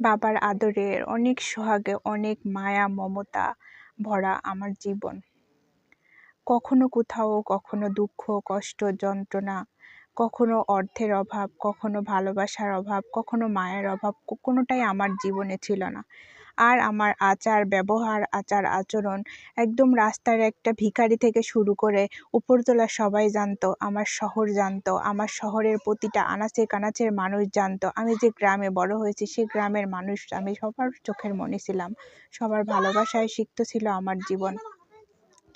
বাবার আদরের অনেক সোহাগে, অনেক মায়া, মমতা ভরা আমার জীবন। কখনো কোথাও, কখনো দুঃখ, কষ্ট, যন্ত্রণা, কখনো অর্থের অভাব, কখনো ভালোবাসার অভাব, কখনো মায়ের অভাব কোনোটাই আমার জীবনে ছিল না। আর আমার আচার, ব্যবহার, আচার, আচরণ একদম রাস্তার একটা ভিখারি থেকে শুরু করে উপরতলা সবাই জানতো, আমার শহর জানতো, আমার শহরের প্রতিটা আনাচে কানাচের মানুষ জানতো। আমি যে গ্রামে বড় হয়েছি সেই গ্রামের মানুষ আমি সবার চোখের মনে ছিলাম। সবার ভালোবাসায় সিক্ত ছিল আমার জীবন।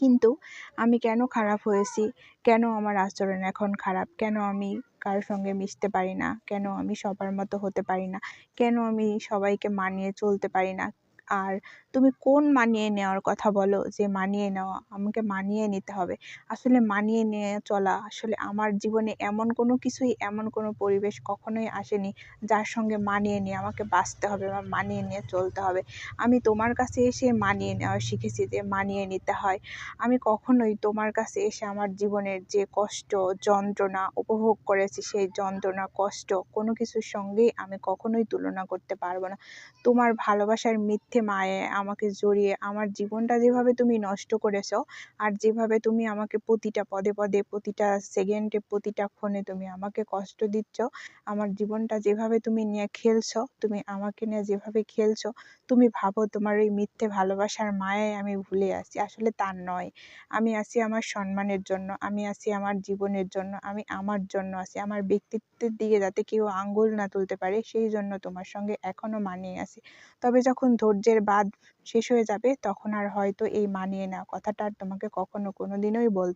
কিন্তু আমি কেন খারাপ হয়েছি? কেন আমার আচরণ এখন খারাপ? কেন আমি কারোর সঙ্গে মিশতে পারি না? কেন আমি সবার মতো হতে পারি না? কেন আমি সবাইকে মানিয়ে চলতে পারি না? আর তুমি কোন মানিয়ে নেওয়ার কথা বলো যে মানিয়ে নেওয়া? আমাকে মানিয়ে নিতে হবে। আসলে মানিয়ে নিয়ে চলা আসলে আমার জীবনে এমন কোনো কিছুই, এমন কোনো পরিবেশ কখনোই আসেনি যার সঙ্গে মানিয়ে নিয়ে আমাকে বাঁচতে হবে বা মানিয়ে নিয়ে চলতে হবে। আমি তোমার কাছে এসে মানিয়ে নেওয়া শিখেছি যে মানিয়ে নিতে হয়। আমি কখনোই তোমার কাছে এসে আমার জীবনের যে কষ্ট, যন্ত্রণা উপভোগ করেছি সেই যন্ত্রণা, কষ্ট কোনো কিছুর সঙ্গেই আমি কখনোই তুলনা করতে পারব না। তোমার ভালোবাসার মিথ্যে মায়ে আমাকে জড়িয়ে আমার জীবনটা যেভাবে তুমি নষ্ট করেছ আর যেভাবে তুমি আমাকে প্রতিটা পদে পদে, প্রতিটা সেকেন্ডে প্রতিটা ক্ষণে তুমি আমাকে কষ্ট দিচ্ছ, আমার জীবনটা যেভাবে তুমি নিয়ে খেলছো, তুমি আমাকে নিয়ে যেভাবে খেলছ, তুমি ভাবো তোমার ওই মিথ্যে ভালোবাসার মায়ায় আমি ভুলে আছি। আসলে তার নয়। আমি আছি আমার সম্মানের জন্য, আমি আছি আমার জীবনের জন্য, আমি আমার জন্য আছি। আমার ব্যক্তিত্বের দিকে যাতে কেউ আঙ্গুল না তুলতে পারে, সেই জন্য তোমার সঙ্গে এখনও মানিয়ে আছি। তবে যখন ধৈর্যের বাঁধ শেষ হয়ে যাবে, তখন আর হয়তো এই মানিয়ে নেওয়া কথাটা আর তোমাকে কখনো কোনো দিনই বলতে